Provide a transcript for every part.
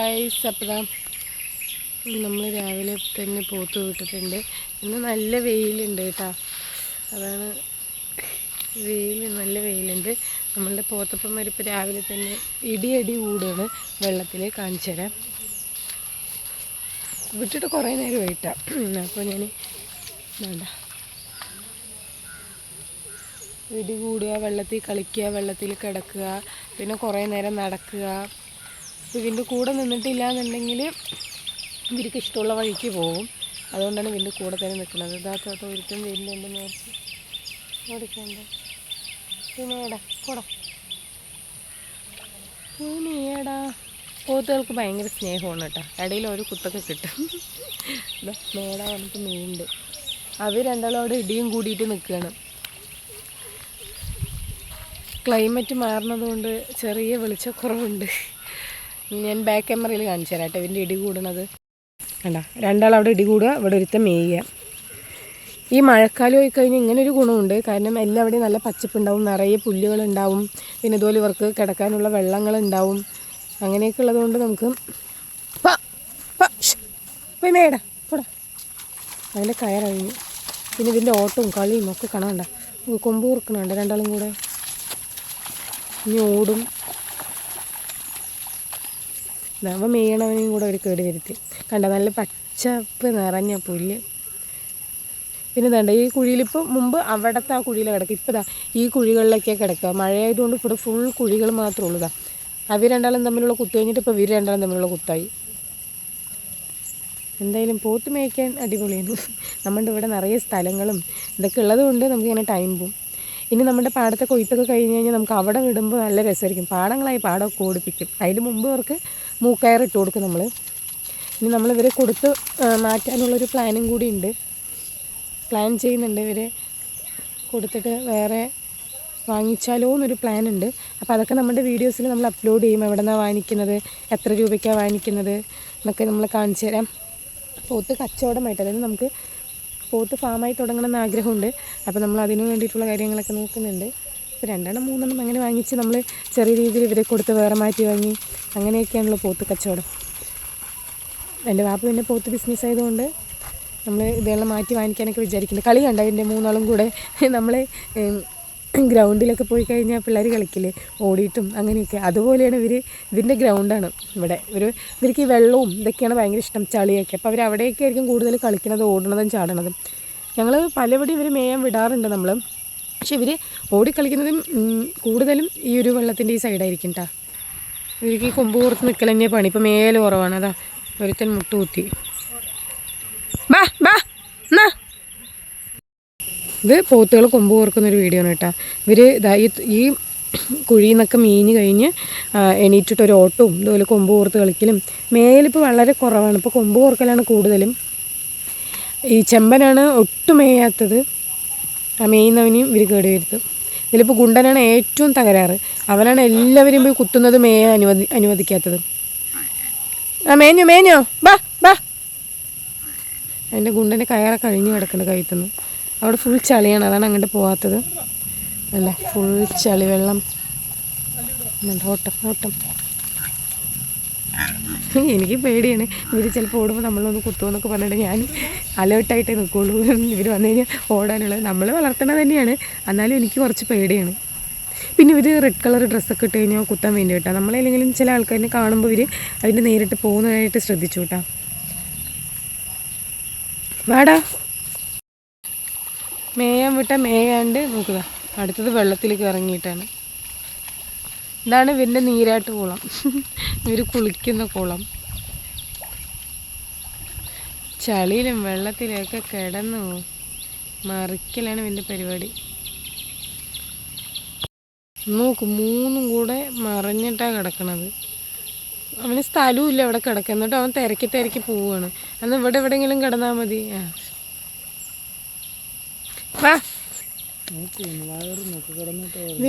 Guys അപ്പം നമ്മൾ രാവിലെ തന്നെ പോത്ത് വിട്ടിട്ടുണ്ട്. ഇന്ന് നല്ല വെയിലുണ്ട് കേട്ടോ. അതാണ് വെയിൽ നല്ല വെയിലുണ്ട്. നമ്മളുടെ പോത്തപ്പന്മാർ ഇപ്പോൾ രാവിലെ തന്നെ ഇടിയടി കൂടുകയാണ് വെള്ളത്തിൽ കാണിച്ചു തരാം. വിട്ടിട്ട് കുറേ നേരം വൈകിട്ടാണ് അപ്പോൾ ഞാൻ വേണ്ട. ഇടി കൂടുക വെള്ളത്തിൽ കളിക്കുക വെള്ളത്തിൽ കിടക്കുക പിന്നെ കുറേ നേരം നടക്കുക. ഇതിന്റെ കൂടെ നിന്നിട്ടില്ല എന്നുണ്ടെങ്കിൽ ഇവർക്ക് ഇഷ്ടമുള്ള വഴിക്ക് പോകും. അതുകൊണ്ടാണ് ഇതിന്റെ കൂടെ തന്നെ നിൽക്കുന്നത്. ഇതാത്ത ഒരിക്കലും വരുന്നുണ്ട് നേരത്തെ ഓടിക്കണ്ട പിന്നേടാ കൂടാ പിന്നേടാ പോത്തുകൾക്ക് ഭയങ്കര സ്നേഹമാണ് കേട്ടോ. ഇടയിൽ ഒരു കുത്തൊക്കെ കിട്ടും. മേട വന്നിട്ട് മീനുണ്ട്. അവർ രണ്ടാളും അവിടെ ഇടിയും കൂടിയിട്ട് നിൽക്കുകയാണ്. ക്ലൈമറ്റ് മാറുന്നതുകൊണ്ട് ചെറിയ വെളിച്ചക്കുറവുണ്ട്. ഞാൻ ബാക്ക് ക്യാമറയിൽ കാണിച്ചു തരാം കേട്ടോ ഇവന്റെ ഇടി കൂടണത് കണ്ട? രണ്ടാൾ അവിടെ ഇടി കൂടുക ഇവിടെ ഒരുത്തം മേയുക. ഈ മഴക്കാലം ആയി കഴിഞ്ഞാൽ ഇങ്ങനെ ഒരു ഗുണമുണ്ട്. കാരണം എല്ലാവിടെയും നല്ല പച്ചപ്പുണ്ടാവും നിറയെ പുല്ലുകളുണ്ടാവും. പിന്നെ ഇതുപോലെ ഇവർക്ക് കിടക്കാനുള്ള വെള്ളങ്ങളുണ്ടാവും. അങ്ങനെയൊക്കെ ഉള്ളതുകൊണ്ട് നമുക്ക് മേടാ പോടാ. അതിന്റെ കയറഴിഞ്ഞു പിന്നെ ഇതിന്റെ ഓട്ടവും കളിയും ഒക്കെ കാണാണ്ട കൊമ്പ് കുറുക്കണുണ്ട് രണ്ടാളും കൂടെ? ഇനി ഓടും. നമ്മ മീണവനെയും കൂടെ ഒരു കേട് വരുത്തി. കണ്ട നല്ല പച്ചപ്പ് നിറഞ്ഞ പുല്ല്. പിന്നെ വേണ്ട ഈ കുഴിയിലിപ്പോൾ മുമ്പ് അവിടുത്തെ ആ കുഴിയിൽ കിടക്കും. ഇപ്പോൾ ഇതാ ഈ കുഴികളിലൊക്കെ കിടക്കുക. മഴയായതുകൊണ്ട് ഇവിടെ ഫുൾ കുഴികൾ മാത്രമേ ഉള്ളൂ. അവർ രണ്ടാളും തമ്മിലുള്ള കുത്തു കഴിഞ്ഞിട്ട് ഇപ്പോൾ ഇവർ രണ്ടാളും തമ്മിലുള്ള കുത്തായി. എന്തായാലും പോത്ത് മേയ്ക്കാൻ അടിപൊളിയാണ്. നമ്മുടെ ഇവിടെ നിറയെ സ്ഥലങ്ങളും ഇതൊക്കെ ഉള്ളത് കൊണ്ട് നമുക്കിങ്ങനെ ടൈം പോവും. ഇനി നമ്മുടെ പാടത്തെ കൊയ്ത്തൊക്കെ കഴിഞ്ഞ് കഴിഞ്ഞാൽ നമുക്ക് അവിടെ വിടുമ്പോൾ നല്ല രസമായിരിക്കും. പാടങ്ങളായി പാടമൊക്കെ ഓടിപ്പിക്കും. അതിന് മുമ്പ് അവർക്ക് മൂക്കയർ ഇട്ട് കൊടുക്കും നമ്മൾ ഇനി നമ്മൾ ഇവരെ കൊടുത്ത് മാറ്റാനുള്ളൊരു പ്ലാനും കൂടി ഉണ്ട്. പ്ലാൻ ചെയ്യുന്നുണ്ട് ഇവരെ. കൊടുത്തിട്ട് വേറെ വാങ്ങിച്ചാലോ എന്നൊരു പ്ലാൻ ഉണ്ട്. അപ്പോൾ അതൊക്കെ നമ്മുടെ വീഡിയോസിൽ നമ്മൾ അപ്ലോഡ് ചെയ്യും. എവിടെ നിന്നാണ് വാങ്ങിക്കുന്നത് എത്ര രൂപയ്ക്കാണ് വാങ്ങിക്കുന്നത് എന്നൊക്കെ നമ്മൾ കാണിച്ചു തരാം. പോത്ത് കച്ചവടമായിട്ട് അതായത് നമുക്ക് പോത്ത് ഫാമായി തുടങ്ങണമെന്ന് ആഗ്രഹമുണ്ട്. അപ്പോൾ നമ്മൾ അതിനു വേണ്ടിയിട്ടുള്ള കാര്യങ്ങളൊക്കെ നോക്കുന്നുണ്ട്. ഇപ്പോൾ രണ്ടെണ്ണം മൂന്നെണ്ണം അങ്ങനെ വാങ്ങിച്ച് നമ്മൾ ചെറിയ രീതിയിൽ ഇവരെ കൊടുത്ത് വേറെ മാറ്റി വാങ്ങി അങ്ങനെയൊക്കെയാണല്ലോ പോത്ത് കച്ചവടം. എന്റെ വാപ്പ പിന്നെ പോത്ത് ബിസിനസ് ആയതുകൊണ്ട് നമ്മൾ ഇതെല്ലാം മാറ്റി വാങ്ങിക്കാനൊക്കെ വിചാരിക്കുന്നുണ്ട്. കളി കണ്ട? ഇതിന്റെ മൂന്നാളും കൂടെ നമ്മൾ ഗ്രൗണ്ടിലൊക്കെ പോയി കഴിഞ്ഞാൽ പിള്ളേർ കളിക്കില്ലേ? ഓടിയിട്ടും അങ്ങനെയൊക്കെ. അതുപോലെയാണ് ഇവർ ഇതിന്റെ ഗ്രൗണ്ടാണ് ഇവിടെ. ഇവർ ഇവർക്ക് ഈ വെള്ളവും ഇതൊക്കെയാണ് ഭയങ്കര ഇഷ്ടം ചളിയൊക്കെ. അപ്പോൾ അവർ അവിടെയൊക്കെ ആയിരിക്കും കൂടുതൽ കളിക്കണത് ഓടണതും ചാടണതും. ഞങ്ങൾ പലപടി ഇവർ മേയാൻ വിടാറുണ്ട് നമ്മൾ പക്ഷെ ഇവർ ഓടിക്കളിക്കുന്നതും കൂടുതലും ഈ ഒരു വെള്ളത്തിന്റെ ഈ സൈഡായിരിക്കും കേട്ടോ ഇവർക്ക് ഈ കൊമ്പ് പുറത്ത് നിൽക്കൽ തന്നെ പണി. ഇപ്പം മേലെ കുറവാണ്. അതാ ഒരുത്തൻ മുട്ടുകുത്തി. ബാ ബാ എന്നാ? ഇത് പോത്തുകൾ കൊമ്പ് കോർക്കുന്ന ഒരു വീഡിയോ ആണ് കേട്ടോ. ഇവർ ഈ കുഴിയിൽ നിന്നൊക്കെ മീഞ്ഞ് കഴിഞ്ഞ് എണീറ്റിട്ടൊരു ഓട്ടവും ഇതുപോലെ കൊമ്പ് കോർത്ത് കളിക്കലും മേലിപ്പോൾ വളരെ കുറവാണ്. ഇപ്പോൾ കൊമ്പ് കോർക്കലാണ് കൂടുതലും. ഈ ചെമ്പനാണ് ഒട്ടും മേയാത്തത്. ആ മേയുന്നവനെയും ഇവർ കേട് വരുത്തും. ഇതിലിപ്പോൾ ഗുണ്ടനാണ് ഏറ്റവും തകരാറ്. അവനാണ് എല്ലാവരും പോയി കുത്തുന്നത് മേയ അനുവദി അനുവദിക്കാത്തത്. ആ മേഞ്ഞോ മേഞ്ഞോ ബാ ബാ. അതിന്റെ ഗുണ്ടന്റെ കയറ കഴിഞ്ഞ് കിടക്കുന്നത് കഴുത്തുനിന്ന് അവിടെ ഫുൾ ചളിയാണ്. അതാണ് അങ്ങോട്ട് പോവാത്തത്. അല്ല? ഫുൾ ചളി വെള്ളം. ഓട്ടം ഓട്ടം. എനിക്ക് പേടിയാണ്. ഇവർ ചിലപ്പോൾ ഓടുമ്പോൾ നമ്മളൊന്ന് കുത്തുമെന്നൊക്കെ പറഞ്ഞിട്ട് ഞാൻ അലേർട്ടായിട്ടേ നിൽക്കുള്ളൂ ഇവർ വന്നു കഴിഞ്ഞാൽ ഓടാനുള്ളത്. നമ്മൾ വളർത്തണത് തന്നെയാണ്. എന്നാലും എനിക്ക് കുറച്ച് പേടിയാണ്. പിന്നെ ഇവർ റെഡ് കളർ ഡ്രസ്സൊക്കെ ഇട്ട് കഴിഞ്ഞാൽ കുത്താൻ വേണ്ടി കേട്ടോ. നമ്മളെല്ലെങ്കിലും ചില ആൾക്കാരിനെ കാണുമ്പോൾ ഇവർ അതിന്റെ നേരിട്ട് പോകുന്നതായിട്ട് ശ്രദ്ധിച്ചു കേട്ടോ. വാടാ. മേയാൻ വിട്ട മേയാണ്ട് നോക്കുക അടുത്തത് വെള്ളത്തിലേക്ക് ഇറങ്ങിയിട്ടാണ്. ഇതാണ് ഇവന്റെ നീരാട്ട് കുളം. ഇവർ കുളിക്കുന്ന കുളം. ചളിയിലും വെള്ളത്തിലൊക്കെ കിടന്നു മറിക്കലാണ് ഇവന്റെ പരിപാടി. നോക്ക് മൂന്നും കൂടെ മറിഞ്ഞിട്ടാണ് കിടക്കണത്. അവന് സ്ഥലവും അവിടെ കിടക്കുക എന്നിട്ട് അവൻ തിരക്കി തിരക്കി പോവുകയാണ് അന്ന് ഇവിടെ എവിടെയെങ്കിലും കിടന്നാൽ മതി. ആ. വാ.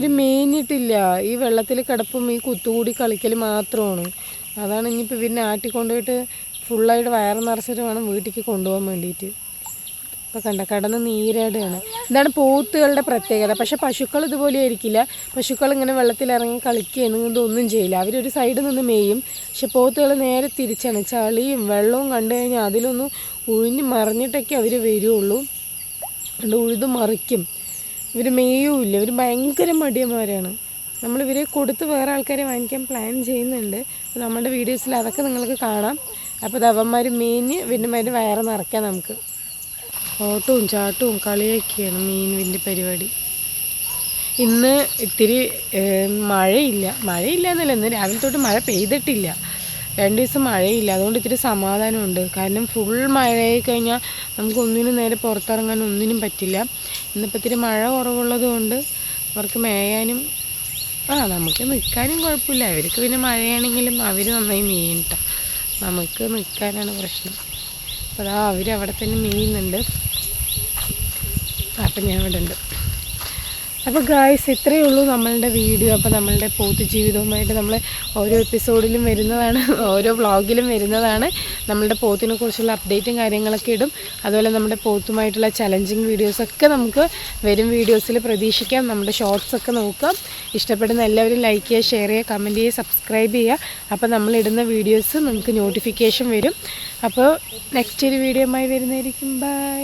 മേഞ്ഞിട്ടില്ല. ഈ വെള്ളത്തിൽ കിടപ്പും ഈ കുത്തുകൂടി കളിക്കൽ മാത്രമാണ്. അതാണ് ഇനിയിപ്പോൾ ഇവരിനെ ആട്ടി കൊണ്ടുപോയിട്ട് ഫുള്ളായിട്ട് വയറ് നിറച്ചിട്ട് വേണം വീട്ടിലേക്ക് കൊണ്ടുപോകാൻ വേണ്ടിയിട്ട്. ഇപ്പോൾ കണ്ട കടന്ന് നീരാടുകയാണ്. ഇതാണ് പോത്തുകളുടെ പ്രത്യേകത. പക്ഷെ പശുക്കൾ ഇതുപോലെ ആയിരിക്കില്ല. പശുക്കൾ ഇങ്ങനെ വെള്ളത്തിലിറങ്ങി കളിക്കുകയെന്നും ഇതൊന്നും ചെയ്യില്ല. അവരൊരു സൈഡിൽ നിന്ന് മേയും. പക്ഷെ പോത്തുകൾ നേരെ തിരിച്ചാണ്. ചളിയും വെള്ളവും കണ്ടു കഴിഞ്ഞാൽ അതിലൊന്നും ഉഴിഞ്ഞ് മറിഞ്ഞിട്ടൊക്കെ അവർ വരുള്ളൂ. അതുകൊണ്ട് ഉഴുത് മറിക്കും. ഇവർ മേയുമില്ല ഇവർ ഭയങ്കര മടിയന്മാരാണ്. നമ്മൾ ഇവരെ കൊടുത്ത് വേറെ ആൾക്കാരെ വാങ്ങിക്കാൻ പ്ലാൻ ചെയ്യുന്നുണ്ട്. അപ്പോൾ നമ്മുടെ വീഡിയോസിൽ അതൊക്കെ നിങ്ങൾക്ക് കാണാം. അപ്പോൾ ദവന്മാർ മേഞ്ഞ് വിന്നുമാർ വയറ് നിറയ്ക്കാം നമുക്ക്. ഓട്ടവും ചാട്ടവും കളിയൊക്കെയാണ് മീനിന്റെ പരിപാടി. ഇന്ന് ഇത്തിരി മഴയില്ല. മഴയില്ല എന്നല്ല ഇന്ന് രാവിലെ തൊട്ട് മഴ പെയ്തിട്ടില്ല. രണ്ട് ദിവസം മഴയില്ല. അതുകൊണ്ട് ഇത്തിരി സമാധാനമുണ്ട്. കാരണം ഫുൾ മഴയായി കഴിഞ്ഞാൽ നമുക്ക് ഒന്നിനും നേരെ പുറത്തിറങ്ങാൻ ഒന്നിനും പറ്റില്ല. ഇന്നിപ്പോൾ ഇത്തിരി മഴ കുറവുള്ളത് കൊണ്ട് അവർക്ക് മേയാനും ആ നമുക്ക് നിൽക്കാനും കുഴപ്പമില്ല. അവർക്ക് പിന്നെ മഴയാണെങ്കിലും അവർ നന്നായി മീനിട്ട നമുക്ക് നിൽക്കാനാണ് പ്രശ്നം. അപ്പോൾ അവർ അവിടെ തന്നെ മേയുന്നുണ്ട്. അപ്പം ഞാൻ ഇവിടെ ഉണ്ട് അപ്പോൾ ഗായ്സ് ഇത്രയേ ഉള്ളൂ നമ്മളുടെ വീഡിയോ അപ്പോൾ നമ്മളുടെ പോത്ത് ജീവിതവുമായിട്ട് നമ്മൾ ഓരോ എപ്പിസോഡിലും വരുന്നതാണ് ഓരോ വ്ളോഗിലും വരുന്നതാണ്. നമ്മളുടെ പോത്തിനെ കുറിച്ചുള്ള അപ്ഡേറ്റും കാര്യങ്ങളൊക്കെ ഇടും. അതുപോലെ നമ്മുടെ പോത്തുമായിട്ടുള്ള ചലഞ്ചിങ് വീഡിയോസൊക്കെ നമുക്ക് വരും വീഡിയോസിൽ പ്രതീക്ഷിക്കാം. നമ്മുടെ ഷോർട്സ് ഒക്കെ നോക്കാം. ഇഷ്ടപ്പെടുന്ന എല്ലാവരും ലൈക്ക് ചെയ്യുക ഷെയർ ചെയ്യുക കമന്റ് ചെയ്യുക സബ്സ്ക്രൈബ് ചെയ്യുക. അപ്പോൾ നമ്മളിടുന്ന വീഡിയോസ് നമുക്ക് നോട്ടിഫിക്കേഷൻ വരും. അപ്പോൾ നെക്സ്റ്റ് ഒരു വീഡിയോയുമായി വരുന്നതായിരിക്കും. ബൈ